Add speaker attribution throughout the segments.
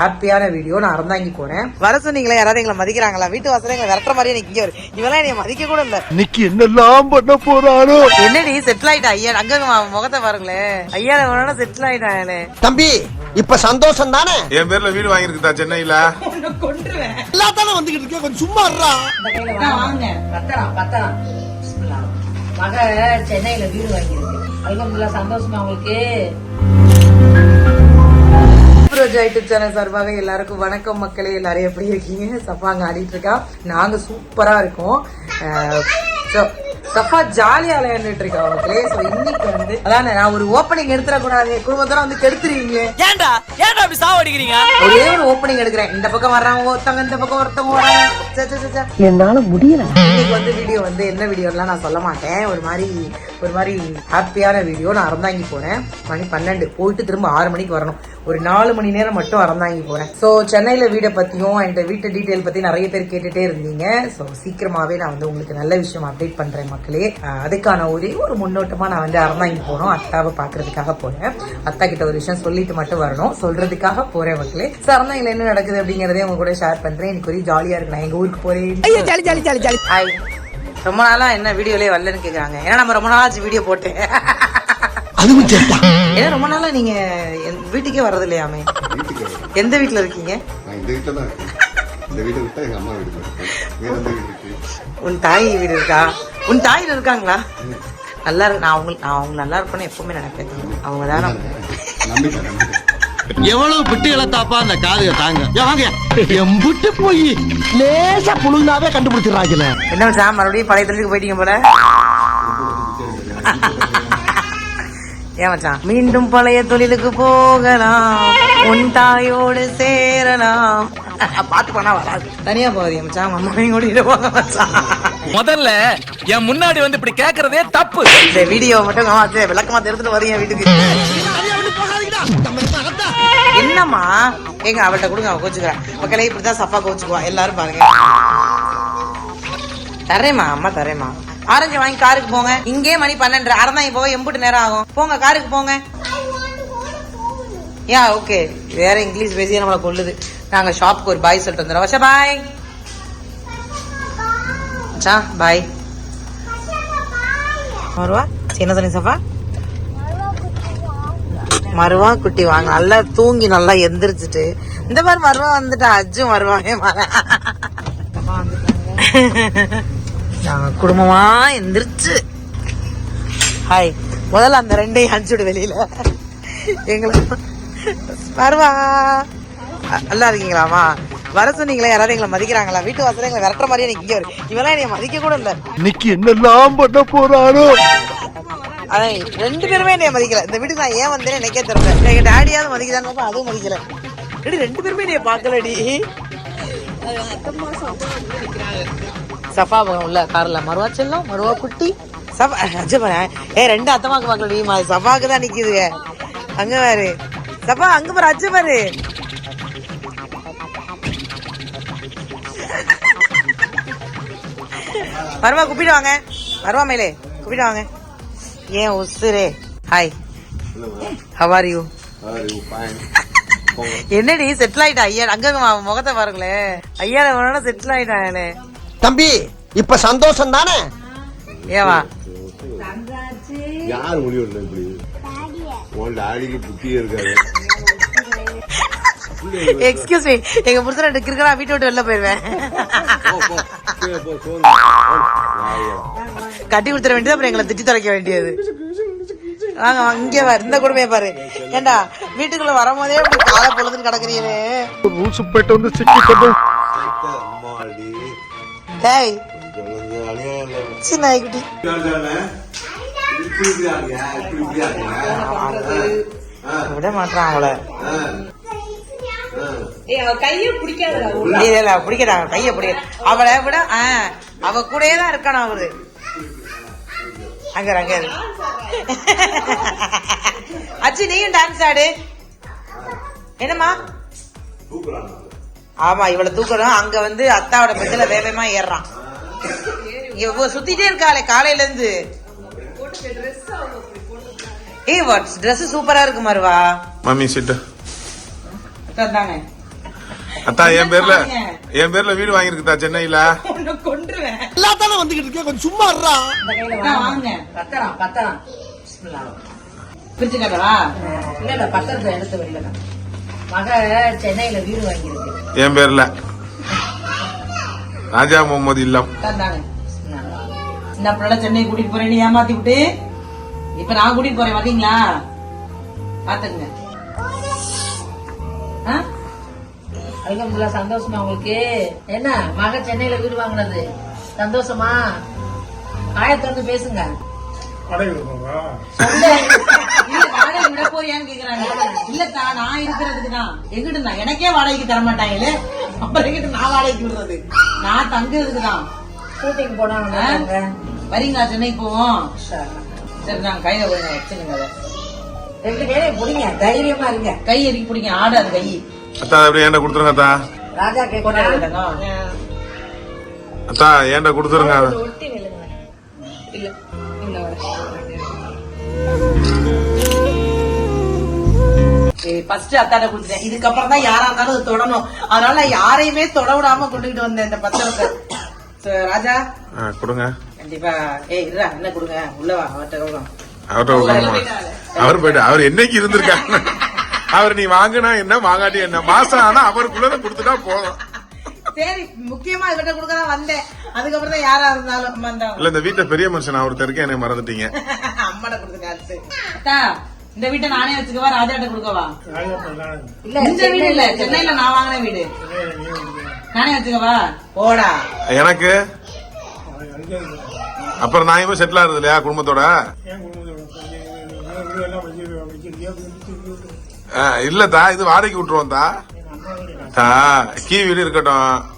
Speaker 1: ஹாப்பியான வீடியோ. நான் அறந்தாங்கி போறேன். வர சொன்னீங்களே யாராவது எங்களை மதிக்கிறாங்களா? வீட்டு வாசல எங்களை விரட்டுற மாதிரியே நிக்க வரும் இவெல்லாம் என்னைய மதிக்க கூட இல்ல.
Speaker 2: இன்னைக்கு என்னெல்லாம் பண்ண போறானோ
Speaker 1: என்னடி செட்டில் ஆயிட்டா? ஐயா அங்க முகத்தை பாருங்களேன். ஐயா அவனோட செட்டில் ஆயிட்டாங்களே
Speaker 3: தம்பி இப்ப சந்தோஷம் தானே?
Speaker 4: என் பேர்ல வீடு வாங்கியிருக்குதா சென்னையில?
Speaker 3: எல்லாத்தானே வந்துகிட்டு இருக்கேன் கொஞ்சம் சும்மா இருடா.
Speaker 1: வாங்க
Speaker 5: பத்தலாம் பத்தலாம் மக சென்னையில வீடு வாங்கியிருக்கு. அல்ஹம்துலில்லாஹ் சந்தோஷமா உங்களுக்கு?
Speaker 1: ரோஜா யூடியூப் சேனல் சார்பாக எல்லாருக்கும் வணக்கம் மக்களே எல்லாரும் எப்படி இருக்கீங்க? சப்பாங்க ஆடிட்டு இருக்கா. நாங்க சூப்பரா இருக்கோம். ஸோ சஃபா ஜாலியா விளையாண்டுட்டு இருக்கா மக்களே சோ இன்னைக்கு வந்து அதான் நான் ஒரு ஓப்பனிங் எடுத்துடக்கூடாது குடும்பத்தோட வந்து கெடுத்துருவீங்க
Speaker 6: ஏன்டா? ஏன்டா அப்படி சாவடிக்கிறீங்க
Speaker 1: ஒரே ஒரு ஓப்பனிங் எடுக்கிறேன். இந்த பக்கம் வர்றாங்க ஒருத்தவங்க இந்த பக்கம் ஒருத்தவங்க வராங்க.
Speaker 3: என்னால முடியல.
Speaker 1: இன்னைக்கு வந்து வீடியோ வந்து என்ன வீடியோலாம் நான் சொல்ல மாட்டேன். ஒரு மாதிரி ஒரு மாதிரி ஹாப்பியான வீடியோ நான் அறந்தாங்கி போனேன் மணி பன்னெண்டு போயிட்டு திரும்ப ஆறு மணிக்கு வரணும். ஒரு நாலு மணி நேரம் மட்டும் அறந்தாங்கி போறேன். ஸோ சென்னையில வீடை பத்தியும் அண்ட் வீட்டு டீட்டெயில் பத்தி நிறைய பேர் கேட்டுட்டே இருந்தீங்க. ஸோ சீக்கிரமாவே நான் வந்து உங்களுக்கு நல்ல விஷயம் அப்டேட் பண்றேன் மக்களே. அஹ் அதுக்கான ஒரே ஒரு முன்னோட்டமா நான் வந்து அறந்தாங்கி போனோம் அத்தாவை பாக்குறதுக்காக போறேன். அத்தா கிட்ட ஒரு விஷயம் சொல்லிட்டு மட்டும் வரணும். சொல்றதுக்காக போறேன் மக்களே. ஸோ அறந்தாங்கில என்ன நடக்குது அப்படிங்கறதே உங்க கூட ஷேர் பண்றேன். எனக்கு ஒரே ஜாலியா இருக்கு. நான் எங்க ஊருக்கு போறேன்.
Speaker 3: Jolly jolly jolly jolly
Speaker 1: hi ரொம்ப நாளா என்ன வீடியோலயே வரலன்னு கேக்குறாங்க. ஏன்னா நம்ம ரொம்ப நாளாச்சு வீடியோ போட்டு.
Speaker 3: அதுவும் சரிதான்
Speaker 1: ஏன்னா ரொம்ப நாளா நீங்க என் வீட்டுக்கே வர்றது இல்லையாமே எந்த வீட்ல இருக்கீங்க?
Speaker 4: நான் இந்த வீட்டுல தான் இருக்கேன். இந்த வீட்டை விட்டா எங்க அம்மா வீட்டுல இருக்கேன் வேற எந்த வீடு இருக்கு?
Speaker 1: உன் தாய் வீடு இருக்கா? உன் தாயில் இருக்காங்களா? நல்லா இருக்கு நான் அவங்க நான் அவங்க நல்லா இருப்பேன்னு எப்பவுமே நினைப்பேன். அவங்க தான்
Speaker 2: எவ்வளவு பிட்டு இழத்தாப்பா அந்த காதுக தாங்க? வாங்க.
Speaker 3: எம்புட்டு போய் லேசா புழுந்தாவே கண்டுபிடிச்சிடறாங்கல்ல
Speaker 1: என்ன மச்சான் மறுபடியும் பழைய தொழிலுக்கு போயிட்டீங்க போல? ஏன் மச்சான்? மீண்டும் பழைய தொழிலுக்கு போகலாம். உன் தாயோடு சேரலாம். பாட்டு பண்ணா வராது. தனியா போகாதீங்க மச்சான். அம்மாவையும் கூட்டிட்டு போங்க மச்சான்.
Speaker 6: முதல்ல என் முன்னாடி வந்து இப்படி கேக்குறதே தப்பு.
Speaker 1: இந்த வீடியோ மட்டும் சரி, விளக்கமா தெரிஞ்சுட்டு வரீங்க வீட்டுக்கு. என்னம்மா? எங்க அவள்கிட்ட கொடுங்க அவ கோச்சுக்கிறா. மக்களே இப்படிதான் சப்பா கோச்சுக்குவா. எல்லாரும் பாருங்க. தரேம்மா அம்மா தரேம்மா. ஆரஞ்சு வாங்கி காருக்கு போங்க. இங்கே மணி பன்னெண்டு. அறந்தாங்க போக எம்புட்டு நேரம் ஆகும். போங்க காருக்கு போங்க. Yeah okay. வேற இங்கிலீஷ் பேசியே நம்மளை கொல்லுது. நாங்க ஷாப்புக்கு ஒரு பாய் சொல்லிட்டு வந்துடுறோம். வச்சா பாய். வச்சா பாய். மருவா என்ன சனி சஃபா? மருவா குட்டி வாங்க. நல்லா தூங்கி நல்லா எந்திரிச்சிட்டு. இந்த மாதிரி மருவா வந்துட்டா. அஜும் வருவாங்க நாங்க குடும்பமா எந்திரிச்சு. ஹாய். முதல்ல அந்த ரெண்டையும் அனுப்பிச்சுடு வெளியில. எங்களுக்கு மருவா. நல்லா இருக்கீங்களாமா வர சொன்னீங்களே யாராவது எங்களை மதிக்கிறாங்களா? வீட்டு வாசல எங்களை விரட்டுற மாதிரியே நிக்க வரும் இவெல்லாம் என்னைய மதிக்க கூட இல்லை.
Speaker 2: இன்னைக்கு என்னெல்லாம் பண்ண போறானோ
Speaker 1: அதான் ரெண்டு பேருமே என்னைய மதிக்கல. இந்த வீட்டுக்கு நான் ஏன் வந்தேன்னு எனக்கே தெரியல. எங்க டாடியாவது மதிக்கிறான்னு அதுவும் மதிக்கல. எடி ரெண்டு பேருமே என்னைய பார்க்கலடி. சஃபா பக்கம் உள்ள கார்ல. மருவா செல்லம் மருவா குட்டி. சஃபா அஜய் பாரு ஏ ரெண்டு அத்தமாக்கு பார்க்கலடி. சஃபாக்கு தான் நிக்குதுங்க அங்க பாரு. சஃபா அங்க பாரு அஜய் மருவா கூப்பிட்டு வாங்க. மருவா மேலே கூப்பிட்டு வாங்க. ஏன் உசுரே? ஹாய் ஹவ் ஆர் யூ என்னடி செட்டில் ஆயிட்டா? ஐயா அங்க முகத்தை பாருங்களேன். ஐயா உன்னோட செட்டில் ஆயிட்டாங்களே
Speaker 3: தம்பி இப்ப சந்தோஷம் தானே
Speaker 1: ஏவா?
Speaker 4: யார் முடிவு இப்படி? உன் டாடிக்கு புத்தியே இருக்காது.
Speaker 1: எக்ஸ்கியூஸ் மீ எங்க புருஷன் ரெண்டு கிறுக்கனா வீட்டை விட்டு வெளில போயிருவேன். கட்டி கொடுத்துட வேண்டியது அப்புறம் எங்களை திட்டி தொலைக்க வேண்டியது வாங்க இங்கே வா இந்த கொடுமையை பாரு ஏண்டா வீட்டுக்குள்ள வரும்போதே இப்படி காலை பொழுதுன்னு கிடக்குறீங்களே
Speaker 2: ரூசு போயிட்டு வந்து
Speaker 4: அம்மாடி.
Speaker 1: டேய். சின்ன.
Speaker 4: ஆ,
Speaker 1: விட மாட்டான் அவளை. இல்ல பிடிக்கிறாங்க கைய அவளை விட அவ கூடயே தான் இருக்கானு அவரு. அங்க அங்க. அச்சு நீயும் டான்ஸ் ஆடு. என்னம்மா. ஆமா இவளை தூக்கணும். அங்க வந்து அத்தாவோட பெட்டில வேகமா ஏறுறான். இவ சுத்திட்டே இருக்காளே காலையில இருந்து ஏய் வாட்ஸ் Dress சூப்பரா இருக்கு மருவா.
Speaker 4: மம்மி சிட்டு
Speaker 1: தந்தாங்க
Speaker 7: அத்தா என் பேர்ல. என் பேர்ல வீடு வாங்கியிருக்குதா சென்னையில?
Speaker 1: கொன்றுவேன்.
Speaker 3: எல்லாத்தானே வந்துகிட்டு இருக்கேன் கொஞ்சம் சும்மா
Speaker 1: அக்கா,
Speaker 5: வாங்க. பத்திரம் பத்திரம்.
Speaker 1: பிரிச்சு காட்டவா
Speaker 5: இல்ல இல்ல பத்திரத்தை எடுத்து வெளியில காட்டு. மக சென்னையில வீடு வாங்கியிருக்கு.
Speaker 7: என் பேர்ல. ராஜா முகமது இல்லம்.
Speaker 1: இந்த பிள்ளை சென்னை கூட்டிட்டு போறேன்னு ஏமாத்தி விட்டு இப்ப நான் கூட்டிட்டு போறேன் வரீங்களா பாத்துக்குங்க.
Speaker 5: அல்ஹம்துலில்லாஹ் சந்தோஷமா உங்களுக்கு? என்ன? மக சென்னையில வீடு வாங்கினது. சந்தோஷமா? ஆயத்தொண்டு பேசுங்க.
Speaker 1: வாடகை விட போறியான்னு கேக்குறாங்க. இல்லத்தா, நான் இருக்கிறதுக்கு தான். எங்கிட்டு எனக்கே வாடகைக்கு தர மாட்டாங்களே. அப்புறம் எங்கிட்டு நான் வாடகைக்கு விடுறது? நான் தங்குறதுக்கு தான்.
Speaker 5: ஷூட்டிங் போனா
Speaker 1: ஆ? வரீங்களா சென்னைக்கு போவோம்? சரி நான் கையில வச்சுருங்க.
Speaker 5: ரெண்டு பேரையும் பிடிங்க. தைரியமா இருங்க.
Speaker 1: கை எதுக்கு பிடிங்க? ஆடாது கை.
Speaker 7: அத்தா அப்படியே ஏன்டா கொடுத்துருங்க அத்தா. அத்தா ஏன்டா கொடுத்துருங்க?
Speaker 5: ஒட்டி விழுங்க இல்ல இல்ல
Speaker 1: ஃபர்ஸ்ட் அத்தாட்ட கொடுத்துட்டேன். இதுக்கப்புறம் தான் யாரா இருந்தாலும் தொடணும். அதனால யாரையுமே தொட விடாம கொண்டுகிட்டு வந்தேன் இந்த பத்திரத்தை ராஜா?
Speaker 7: கொடுங்க.
Speaker 1: கண்டிப்பா. ஏய் இருடா என்ன கொடுங்க? உள்ள வா அவர்கிட்ட?
Speaker 7: அவர் போயிட்டு அவர் என்னைக்கு இருந்திருக்காரு அவர் நீ வாங்கினா என்ன வாங்காட்டி என்ன? மாசம் ஆனா அவருக்குள்ளத கொடுத்துட்டா போதும்.
Speaker 1: சரி முக்கியமா இவர்கிட்ட கொடுக்க தான் வந்தேன். அதுக்கப்புறம் தான் யாரா இருந்தாலும்.
Speaker 7: இல்ல இந்த வீட்டை பெரிய மனுஷன் ஒருத்தர் இருக்கேன் என்னை மறந்துட்டீங்க.
Speaker 1: அடுத்து. அத்தா இந்த வீட்டை நானே வச்சுக்கவா ராஜாட்ட கொடுக்கவா?
Speaker 5: இல்ல
Speaker 1: இந்த வீடு இல்ல சென்னையில. நான் வாங்கின வீடு. நானே வச்சுக்கவா? போடா.
Speaker 7: எனக்கு? அப்புறம் நான் இப்ப செட்டில் ஆகுது இல்லையா குடும்பத்தோட. இல்லத்தா இது வாடகைக்கு விட்டுருவோம் தா தா கீ வீடு இருக்கட்டும்.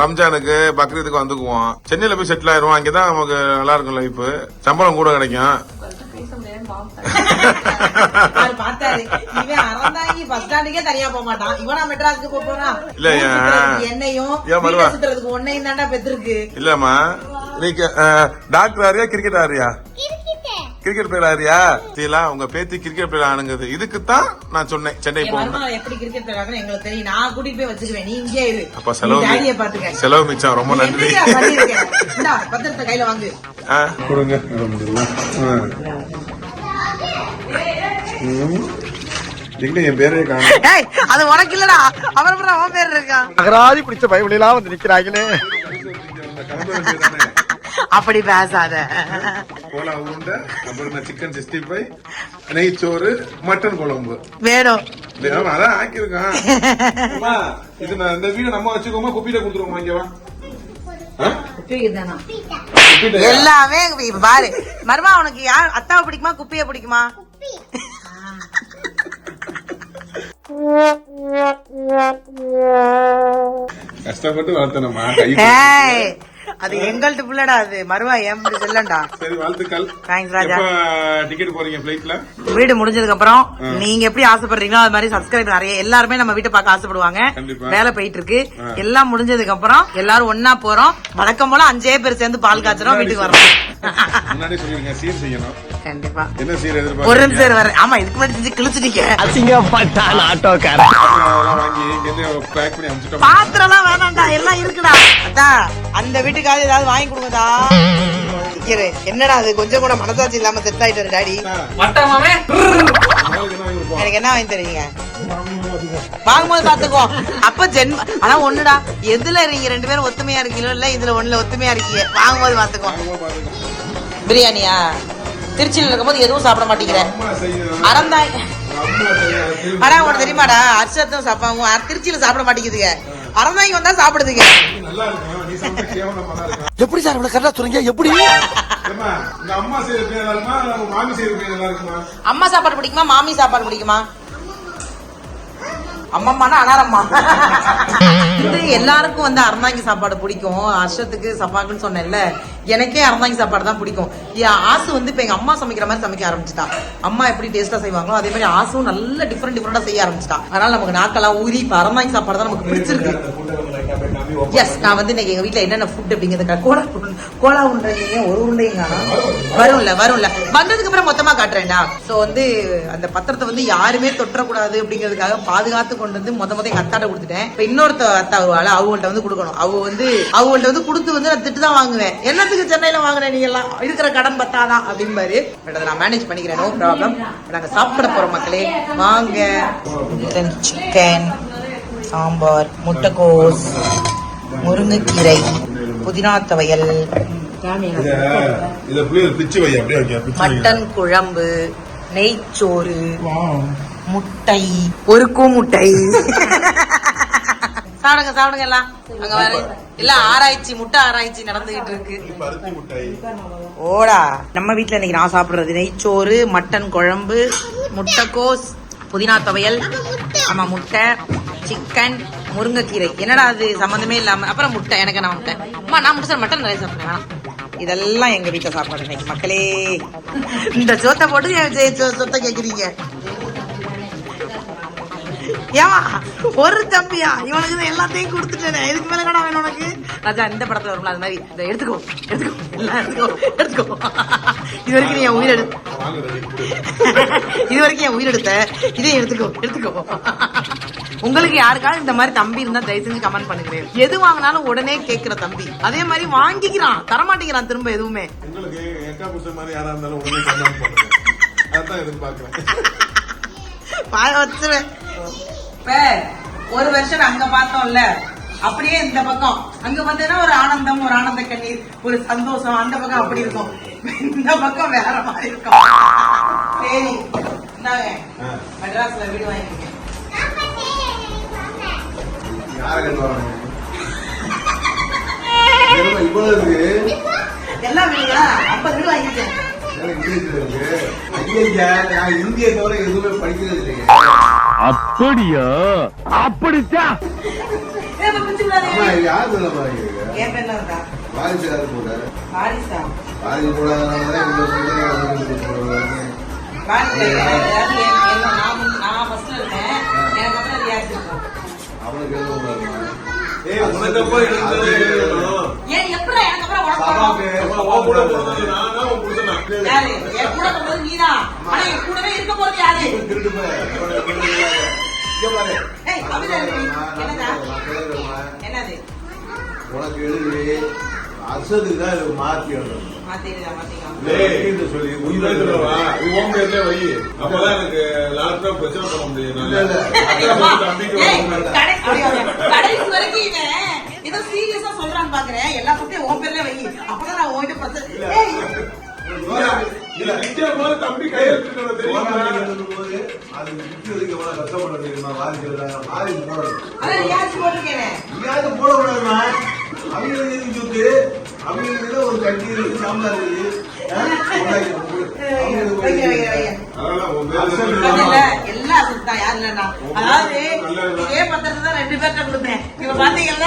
Speaker 7: ரம்ஜானுக்கு பக்ரீத்துக்கு வந்துக்குவோம். சென்னையில போய் செட்டில் ஆயிருவோம். அங்கதான் நமக்கு நல்லா இருக்கும் லைஃப் சம்பளம் கூட கிடைக்கும். இல்லம்மா. நீங்க டாக்டர் ஆறியா கிரிக்கெட் ஆறியா கிரிக்கெட் பிளேயர் ஆறியா இதெல்லாம் உங்க பேத்தி கிரிக்கெட் பிளேயர் ஆனுங்குது. இதுக்கு தான் நான் சொன்னேன். சென்னை போகணும்
Speaker 1: எப்படி கிரிக்கெட் விளையாடுறேன் எங்களுக்கு தெரியும். நான் கூட்டிட்டு போய் வச்சுக்குவேன். நீ இங்கே இரு.
Speaker 7: அப்ப செலவு
Speaker 1: பாத்துக்க
Speaker 7: செலவு மிச்சம். ரொம்ப நன்றி.
Speaker 1: பத்திரத்தை கையில வாங்கு.
Speaker 4: கொடுங்க. எங்க என் பேரே காணும்?
Speaker 1: அது உனக்கு இல்லடா. அவன் பேர் இருக்கான்
Speaker 3: அகராதி பிடிச்ச பைபிளெல்லாம் வந்து நிக்கிறாங்களே.
Speaker 1: அப்படி பேசாத.
Speaker 7: கோலா உருண்டை அப்புறம் சிக்கன் சிக்ஸ்டி ஃபைவ் நெய்ச்சோறு மட்டன் குழம்பு.
Speaker 1: வேணும்.
Speaker 7: அதான் ஆக்கியிருக்கான். அம்மா, இது நான் இந்த வீடு நம்ம வச்சுக்கோமா குப்பிட்ட கொடுத்துருவோமா இங்க வா ஆ?
Speaker 5: தானா
Speaker 7: குப்பிட்ட
Speaker 1: எல்லாமே பாரு. மருமா உனக்கு யார் அத்தாவை பிடிக்குமா குப்பிய பிடிக்குமா?
Speaker 7: கஷ்டப்பட்டு
Speaker 1: ஏய். அது எங்கள்ட்ட புள்ளடா அது மருவா ஏன் செல்லண்டா?
Speaker 7: சரி வாழ்த்துக்கள்.
Speaker 1: Thanks, ராஜா.
Speaker 7: டிக்கெட் போறீங்க பிளைட்ல
Speaker 1: வீடு முடிஞ்சதுக்கு அப்புறம் நீங்க எப்படி ஆசைப்படுறீங்களோ அது மாதிரி சப்ஸ்கிரைப் நிறைய எல்லாருமே நம்ம வீட்டை பார்க்க ஆசைப்படுவாங்க.
Speaker 7: கண்டிப்பா.
Speaker 1: வேலை போயிட்டு இருக்கு எல்லாம் முடிஞ்சதுக்கு அப்புறம் எல்லாரும் ஒன்னா போறோம். வழக்கம் போல அஞ்சே பேர் சேர்ந்து பால் காய்ச்சறோம் வீட்டுக்கு வரோம்
Speaker 7: முன்னாடி சொல்லிருங்க சீர் செய்யணும்.
Speaker 1: கண்டிப்பா.
Speaker 7: என்ன சீர்
Speaker 1: ஒரு நிமிஷம் வரேன் ஆமா இதுக்கு முன்னாடி செஞ்சு கிழிச்சிட்டீங்க.
Speaker 3: அசிங்கப்பட்டான் ஆட்டோக்காரன்.
Speaker 7: பாத்திரம் அதெல்லாம் வாங்கி இங்கேருந்து பேக் பண்ணி அனுப்பிச்சிட்டோம்.
Speaker 1: பாத்திரம் எல்லாம் வேணாம்டா எல்லாம் இருக்குடா. அத்தா அந்த வீட்டுக்காவது ஏதாவது வாங்கி கொடுங்கடா. இரு, என்னடா அது? கொஞ்சம் கூட மனசாட்சி இல்லாம செட் ஆயிட்டாரு டாடி. எனக்கு என்ன வாங்கி தருவீங்க வாங்கும்போது பாத்துக்கோ. அப்ப ஜென்ம ஆனா ஒண்ணுடா. எதுல இருக்கீங்க? ரெண்டு பேரும் ஒத்துமையா இருக்கீங்களோ இல்ல இதுல ஒண்ணுல ஒத்துமையா இருக்கீங்க? வாங்கும்போது பாத்துக்கோ. பிரியாணியா? திருச்சியில இருக்கும்போது எதுவும் சாப்பிட மாட்டேங்கிறேன்
Speaker 7: செய்யணும்
Speaker 1: அறந்தாய். ஆனா உனக்கு தெரியுமாடா? அர்ஷத்தும் சாப்பாவும் திருச்சியில சாப்பிட மாட்டேங்குதுங்க. அறந்தாய்க்கு வந்தா சாப்பிடுதுங்க.
Speaker 3: எப்படி சார் இவ்வளவு கரெக்டா சொல்றீங்க எப்படி?
Speaker 7: அம்மா
Speaker 1: சாப்பாடு பிடிக்குமா? மாமி சாப்பாடு பிடிக்குமா? அம்மம்மானா அனாரம்மா. இது எல்லாருக்கும் வந்து அறந்தாங்கி சாப்பாடு பிடிக்கும். அர்ஷத்துக்கு சப்பாக்குன்னு சொன்னேன்ல எனக்கே அறந்தாங்கி சாப்பாடு தான் பிடிக்கும். என் ஆசு வந்து இப்போ எங்க அம்மா சமைக்கிற மாதிரி சமைக்க ஆரம்பிச்சிட்டா. அம்மா எப்படி டேஸ்டா செய்வாங்களோ அதே மாதிரி ஆசும் நல்ல டிஃப்ரெண்ட் டிஃப்ரெண்டா செய்ய ஆரம்பிச்சிட்டா. அதனால நமக்கு நாக்கெல்லாம் ஊறி இப்போ அறந்தாங்கி சாப்பாடு தான் நமக்கு பிடிச்சிருக்கு. எஸ் நான் வந்து இன்னைக்கு எங்க வீட்டுல என்னென்ன ஃபுட் அப்படிங்கிறது கோலா கோலா உருண்டைங்க ஒரு உருண்டையும் வரும்ல வரும்ல. வந்ததுக்கு அப்புறம் மொத்தமா காட்டுறேன்டா. சோ வந்து அந்த பத்திரத்தை வந்து யாருமே தொற்றக்கூடாது அப்படிங்கிறதுக்காக பாதுகாத்து கொண்டு வந்து மொத மொத எங்க அத்தாட்ட கொடுத்துட்டேன். இப்ப இன்னொருத்த அத்தா வருவாள் அவங்கள்ட்ட வந்து கொடுக்கணும். அவ வந்து அவங்கள்ட்ட வந்து கொடுத்து வந்து நான் திட்டு தான் வாங்குவேன். என்னத்துக்கு சென்னையில வாங்குறேன் நீங்க எல்லாம்? இருக்கிற கடன் பத்தாதான் அப்படிம்பாரு. பட் அதை நான் மேனேஜ் பண்ணிக்கிறேன் நோ ப்ராப்ளம் நாங்க சாப்பிட போறோம் மக்களே வாங்க. சிக்கன் சாம்பார் முட்டைக்கோஸ் முருங்கைக்கீரை புதினா துவையல். மட்டன் குழம்பு நெய்ச்சோறு. முட்டை. ஒரு முட்டை. சாப்பிடுங்க சாப்பிடுங்க எல்லாம். அங்க வர எல்லாம் ஆராய்ச்சி முட்டை ஆராய்ச்சி நடந்துகிட்டு இருக்கு.
Speaker 7: பருத்தி முட்டை.
Speaker 1: ஓடா. நம்ம வீட்ல இன்னைக்கு நான் சாப்பிடுறது நெய்ச்சோறு மட்டன் குழம்பு முட்டைக்கோஸ் புதினா துவையல் ஆமா முட்டை சிக்கன் முருங்கைக்கீரை. என்னடா அது? சம்மந்தமே இல்லாம. அப்புறம் முட்டை எனக்கு நான் முட்டை? அம்மா நான் முட்டை சார் மட்டன் நிறைய சாப்பிடுறேன் வேணாம். இதெல்லாம் எங்க வீட்டுல சாப்பாடு இன்னைக்கு மக்களே. இந்த சோத்தை போட்டு சொத்தை கேக்குறீங்க. ஏமா ஒரு தம்பியா? இவனுக்கு தான் எல்லாத்தையும் கொடுத்துட்டேனே. இதுக்கு மேல கடா வேணும் உனக்கு? ராஜா இந்த படத்துல வரும்ல அது மாதிரி. இதை எடுத்துக்கோ எடுத்துக்கோ எல்லாம் எடுத்துக்கோ எடுத்துக்கோ. இது வரைக்கும் நீ என் உயிர் எடு
Speaker 7: வாங்க ரெடி
Speaker 1: இது வரைக்கும் என் உயிர் எடுத்த இதையும் எடுத்துக்கோ எடுத்துக்கோ. உங்களுக்கு யாருக்காவது இந்த மாதிரி தம்பி இருந்தா தயவு செஞ்சு கமெண்ட் பண்ணுங்க. எது வாங்கினாலும் உடனே கேக்குற தம்பி. அதே மாதிரி வாங்கிக்கிறான் தரமாட்டேங்கிறான் திரும்ப எதுவுமே.
Speaker 7: உங்களுக்கு
Speaker 1: பாய வச்சுருவேன். இப்ப ஒரு வருஷம் அங்க பார்த்தோம்ல அப்படியே இந்த பக்கம். அங்க பார்த்தீங்கன்னா ஒரு ஆனந்தம் ஒரு ஆனந்த கண்ணீர் ஒரு சந்தோஷம். அந்த பக்கம் அப்படி இருக்கும். இந்த பக்கம் வேற மாதிரி இருக்கும். சரி இந்தாங்க. மெட்ராஸ்ல வீடு வாங்கிருக்கேன் எல்லாம் வீடுங்களா? ஐம்பது வீடு வாங்கிருக்கேன்
Speaker 4: இந்திய தவிர எதுவுமே படிக்கிறது இல்லைங்க
Speaker 3: அப்படியா? அப்படித்தான்
Speaker 1: ஏய், இப்ப பிடிச்சு விடாதே.
Speaker 4: அம்மா இது யார் சொல்ல பாருங்க
Speaker 1: என் பேர்ல இருக்கா?
Speaker 4: வாரிசு யாரு போட்டாரு?
Speaker 1: வாரிசா
Speaker 4: வாரிசு போடாதனாலதான் இந்த சொல்றேன்
Speaker 1: வாரிசு அதாவது என்- என்ன, நான் முன்- நான் ஃபர்ஸ்ட்ல இருக்கேன். எனக்கு அப்புறம் ரியாஸ் இருக்கும்
Speaker 4: அவனுக்கு
Speaker 1: கூடவே இருக்க போறது யாரு. என்னது?
Speaker 4: உனக்கு எழுதி அசதுக்கு தான் இது மாத்தி எழுதணும். சொல்லி
Speaker 7: உயிரை சொல்லவா இது உன் பேர்ல வை. அப்பதான் எனக்கு லாஸ்டா பிரச்சனை பண்ண முடியும்.
Speaker 1: கடைசி வரைக்கும் ஏதோ சீரியஸா சொல்றான்னு பாக்குறேன். எல்லா பத்தியும் உன் பேர்ல வை. அப்பதான் நான் உன்கிட்ட ஏய்,
Speaker 7: இல்ல. நிச்சயம் போது தம்பி கையெழுத்து தெரியுமா?
Speaker 4: போது அது விற்கிறதுக்கு எவ்வளவு கஷ்டப்பட தெரியுமா? எழுதாங்க. வாரிசு போடணும் போடக்கூடாதுமா அவங்களுக்கு எதுக்கு சொத்து? அவங்களுக்கு ஒரு கட்டி சாம்பார் ஆ? கொண்டாடி கொடு. அவங்களுக்கு ஒரு
Speaker 1: வைங்க, வைங்க, வைங்க.
Speaker 7: அதெல்லாம் உன் பேர்ல
Speaker 4: அசல்
Speaker 7: சொல்லி-
Speaker 1: இல்ல, எல்லா சுத்தம் யாரு இல்லைன்னா அதாவது இதே பத்திரத்தை தான் ரெண்டு பேர்ட்ட கொடுப்பேன். இவன் பாத்தீங்கல்ல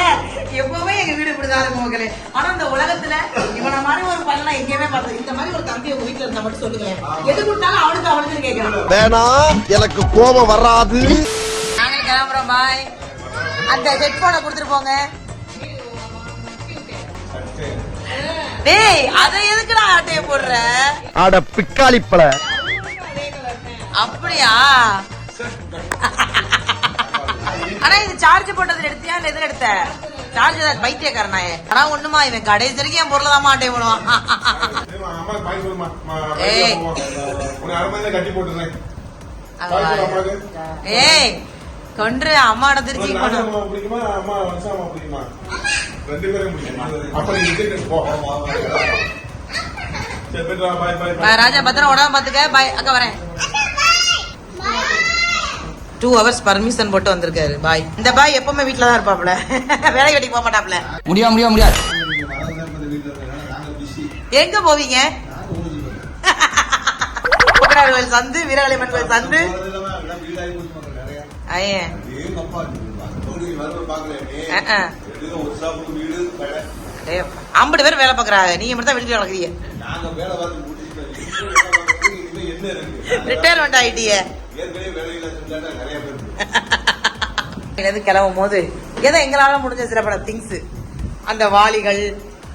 Speaker 1: எப்பவுமே எங்க வீடு இப்படிதான் இருக்கும் மக்களே. ஆனா இந்த உலகத்துல இவன மாதிரி ஒரு பையனை எங்கேயுமே பார்த்தது இந்த மாதிரி ஒரு தம்பி உங்க வீட்டுல இருந்தா மட்டும் சொல்லுங்களேன். எது கொடுத்தாலும் அவனுக்கு அவனுக்கு கேட்கலாம்.
Speaker 3: வேணாம் எனக்கு கோபம் வராது.
Speaker 1: நாங்க கிளம்புறோம் பாய். அந்த ஹெட்போனை கொடுத்துட்டு போங்க. டேய் அதை எதுக்குடா ஆட்டைய போடுற?
Speaker 3: அட பிக்காளிப்பழ
Speaker 1: அப்படியா? ஆனா இது சார்ஜ் போட்டதுல எடுத்தியா? இல்ல எதுல எடுத்த? சார்ஜ் தான் பைத்தியக்காரனாயே. ஆனா ஒண்ணுமா இவன்? கடைசி வரைக்கும் என் பொருளை தான் மாட்டே போடுவான். ஏய். ஏய். கொன்று அம்மாட திருச்சி
Speaker 7: அம்மா பிடிக்குமா? அம்மா வம்சா அம்மா பிடிக்குமா? ரெண்டு பேரும் பிடிக்குமா? அப்ப நீ போ.
Speaker 1: ராஜா பத்திரம் உடம்பு பாத்துக்க. பாய் அக்கா வரேன். டூ ஹவர்ஸ் பர்மிஷன் போட்டு வந்திருக்காரு. பாய் இந்த பாய் எப்பவுமே வீட்டுல தான் இருப்பாப்ல வேலை வெட்டிக்கு போக மாட்டாப்ல
Speaker 6: முடியாது முடியாது முடியாது
Speaker 1: எங்க போவீங்க? சந்து வீரகலைமன் கோயில் சந்து. ஐயன் ஐம்பது பேர் வேலை பாக்குறாங்க நீங்க மட்டும் தான்
Speaker 4: என்ன இருக்கு?
Speaker 1: ரிட்டையர்மெண்ட் ஆயிட்டியே. இங்கிருந்து கிளம்பும் போது? ஏதோ எங்களால முடிஞ்ச சில பல திங்ஸ் அந்த வாளிகள்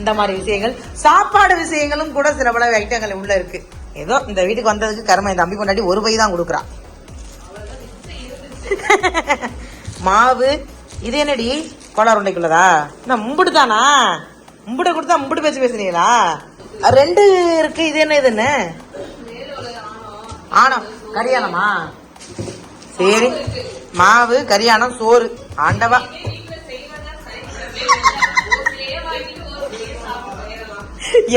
Speaker 1: இந்த மாதிரி விஷயங்கள். சாப்பாடு விஷயங்களும் கூட சில பல ஐட்டங்கள் உள்ள இருக்கு. ஏதோ இந்த வீட்டுக்கு வந்ததுக்கு கருமை இந்த அம்பி கொண்டாடி ஒரு பை தான் கொடுக்குறான். மாவு இது என்னடி? கோளாறு உண்டைக்குள்ளதா என்ன மும்புடு தானா மும்புட கொடுத்தா மும்புடு பேச்சு பேசுனீங்களா? ரெண்டு இருக்கு இது என்ன இது என்ன? ஆனம் கரியானமா? சரி. மாவு கரியானம் சோறு. ஆண்டவா.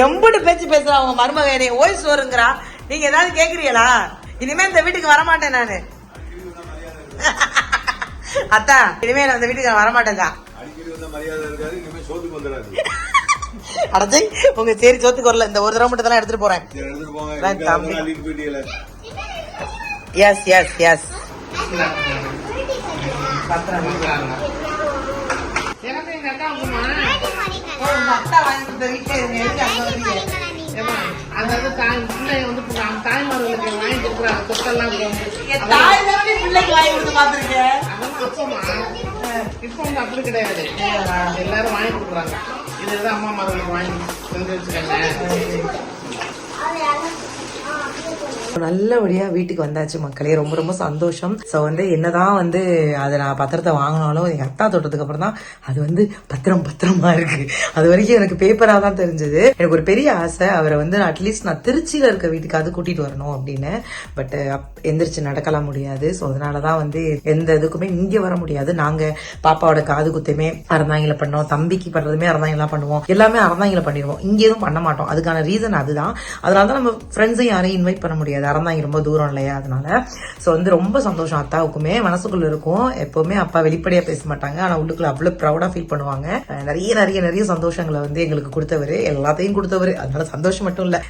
Speaker 1: எம்புடு பேச்சு பேசுறா அவங்க மருமகனே. ஓய் சோறுங்கிறா. நீங்க ஏதாவது கேக்குறீங்களா? இனிமே இந்த வீட்டுக்கு வரமாட்டேன் நானு. அத்தா இனிமே நான் இந்த வீட்டுக்கு நான் வரமாட்டேன்டா
Speaker 4: அடிக்கடி வந்த மரியாதை இருக்காது இனிமே சோத்துக்கு வந்துடாது.
Speaker 1: அடச்சை உங்க சரி சோத்துக்கு வரல இந்த ஒரு தடவை மட்டும் தான் எடுத்துட்டு போறேன். எஸ் எஸ் எஸ் அத்தா வாங்கி கொடுத்த வீட்டுல இருங்க எதுக்கு அங்க வரீங்க? என் தாய் தானே பிள்ளைக்கு வாங்கி கொடுத்து பாத்துருக்கேன்
Speaker 8: இப்போ வந்து அப்படி கிடையாது. எல்லாரும் வாங்கி கொடுக்குறாங்க. இதுதான் அம்மா மகளுக்கு வாங்கி செஞ்சு வச்சுக்கோங்க?
Speaker 1: நல்லபடியா வீட்டுக்கு வந்தாச்சு மக்களே. ரொம்ப ரொம்ப சந்தோஷம். சோ வந்து என்னதான் வந்து அதை நான் பத்திரத்தை வாங்கினாலும் எங்க அத்தா தொட்டதுக்கு அப்புறம் தான் அது வந்து பத்திரம் பத்திரமா இருக்கு. அது வரைக்கும் எனக்கு பேப்பரா தான் தெரிஞ்சது. எனக்கு ஒரு பெரிய ஆசை. அவரை வந்து அட்லீஸ்ட் நான் திருச்சியில இருக்க வீட்டுக்காவது கூட்டிட்டு வரணும் அப்படின்னு. பட் எந்திரிச்சு நடக்கலாம் முடியாது. ஸோ அதனாலதான் வந்து எந்த இதுக்குமே இங்க வர முடியாது. நாங்க பாப்பாவோட காது குத்துமே அறந்தாங்கில பண்ணோம். தம்பிக்கு பண்றதுமே அறந்தாங்கலாம் பண்ணுவோம். எல்லாமே அறந்தாங்கில பண்ணிடுவோம். இங்க எதுவும் பண்ண மாட்டோம். அதுக்கான ரீசன் அதுதான். அதனால தான் நம்ம ஃப்ரெண்ட்ஸையும் யாரையும் இன்வைட் பண்ண முடியாது. அறந்தாங்கி ரொம்ப தூரம் இல்லையா? அதனால. ஸோ வந்து ரொம்ப சந்தோஷம் அத்தாவுக்குமே. மனசுக்குள்ள இருக்கும். எப்பவுமே அப்பா வெளிப்படையாக பேச மாட்டாங்க. ஆனால் உள்ளுக்குள்ள அவ்வளோ ப்ரௌடாக ஃபீல் பண்ணுவாங்க. நிறைய நிறைய நிறைய சந்தோஷங்களை வந்து எங்களுக்கு கொடுத்தவர். எல்லாத்தையும் கொடுத்தவர். அதனால சந்தோஷம் மட்டும் இல்லை.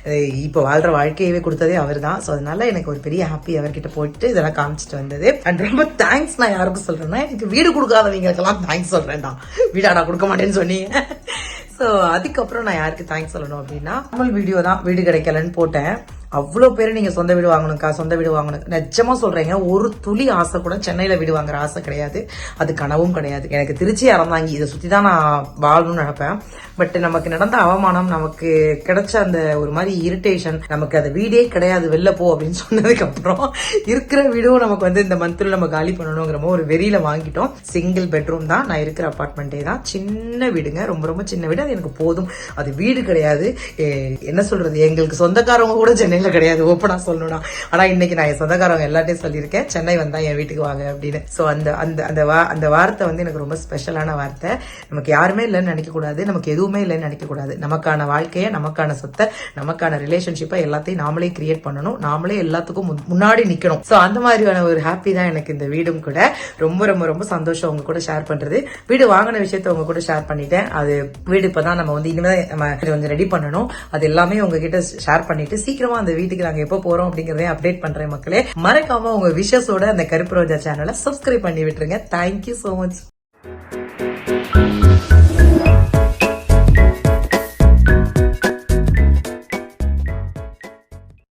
Speaker 1: இப்போ வாழ்ற வாழ்க்கையவே கொடுத்ததே அவர் தான் ஸோ அதனால எனக்கு ஒரு பெரிய ஹாப்பி அவர்கிட்ட போயிட்டு இதெல்லாம் காமிச்சிட்டு வந்தது. அண்ட் ரொம்ப தேங்க்ஸ் நான் யாருக்கும் சொல்றேன்னா எனக்கு வீடு கொடுக்காதவங்களுக்கெல்லாம் தேங்க்ஸ் சொல்றேன்டா. வீடா நான் கொடுக்க மாட்டேன்னு சொன்னீங்க. ஸோ அதுக்கப்புறம் நான் யாருக்கு தேங்க்ஸ் சொல்லணும் அப்படின்னா நார்மல் வீடியோ தான் வீடு கிடைக்கலன்னு போட்டேன். அவ்வளோ பேர் நீங்கள் சொந்த வீடு வாங்கணும்க்கா சொந்த வீடு வாங்கணும். நிஜமா சொல்கிறீங்க ஒரு துளி ஆசை கூட சென்னையில் வீடு வாங்குற ஆசை கிடையாது. அது கனவும் கிடையாது. எனக்கு திருச்சி அறந்தாங்கி இதை சுற்றி தான் நான் வாழணும்னு நினைப்பேன். பட் நமக்கு நடந்த அவமானம் நமக்கு கிடைச்ச அந்த ஒரு மாதிரி இரிட்டேஷன் நமக்கு அது வீடே கிடையாது வெளில போ அப்படின்னு சொன்னதுக்கப்புறம் இருக்கிற வீடும் நமக்கு வந்து இந்த மந்த்தில் நம்ம காலி பண்ணணுங்கிற ஒரு வெறியில் வாங்கிட்டோம். சிங்கிள் பெட்ரூம் தான் நான் இருக்கிற அப்பார்ட்மெண்ட்டே தான். சின்ன வீடுங்க ரொம்ப ரொம்ப சின்ன வீடு. அது எனக்கு போதும். அது வீடு கிடையாது. என்ன சொல்கிறது எங்களுக்கு சொந்தக்காரவங்க கூட சென்னை சென்னையில கிடையாது. ஓப்பனாக சொல்லணும்னா. ஆனால் இன்னைக்கு நான் என் சொந்தக்காரவங்க எல்லாத்தையும் சொல்லியிருக்கேன் சென்னை வந்தால் என் வீட்டுக்கு வாங்க அப்படின்னு. ஸோ அந்த அந்த அந்த வா- அந்த வார்த்தை வந்து எனக்கு ரொம்ப ஸ்பெஷலான வார்த்தை. நமக்கு யாருமே இல்லைன்னு நினைக்கக்கூடாது. நமக்கு எதுவுமே இல்லைன்னு நினைக்கக்கூடாது. நமக்கான வாழ்க்கையை நமக்கான சொத்தை நமக்கான ரிலேஷன்ஷிப்பை எல்லாத்தையும் நாமளே கிரியேட் பண்ணணும். நாமளே எல்லாத்துக்கும் முன்- முன்னாடி நிற்கணும் ஸோ அந்த மாதிரியான ஒரு ஹாப்பி தான் எனக்கு இந்த வீடும் கூட. ரொம்ப ரொம்ப ரொம்ப சந்தோஷம் உங்க கூட ஷேர் பண்றது. வீடு வாங்கின விஷயத்த உங்க கூட ஷேர் பண்ணிட்டேன். அது வீடு இப்பதான் நம்ம வந்து இனிமேல் நம்ம கொஞ்சம் ரெடி பண்ணணும். அது எல்லாமே உங்ககிட்ட ஷேர் பண்ணிட்டு சீக்கிரமா அந்த வீட்டுக்கு நாங்க எப்போ போறோம் அப்படிங்கறதையும் அப்டேட் பண்றேன் மக்களே. மறக்காம உங்க விஷஸோட அந்த கருப்பு ரோஜா சேனலை சப்ஸ்கிரைப் பண்ணி விட்டுருங்க. Thank you so much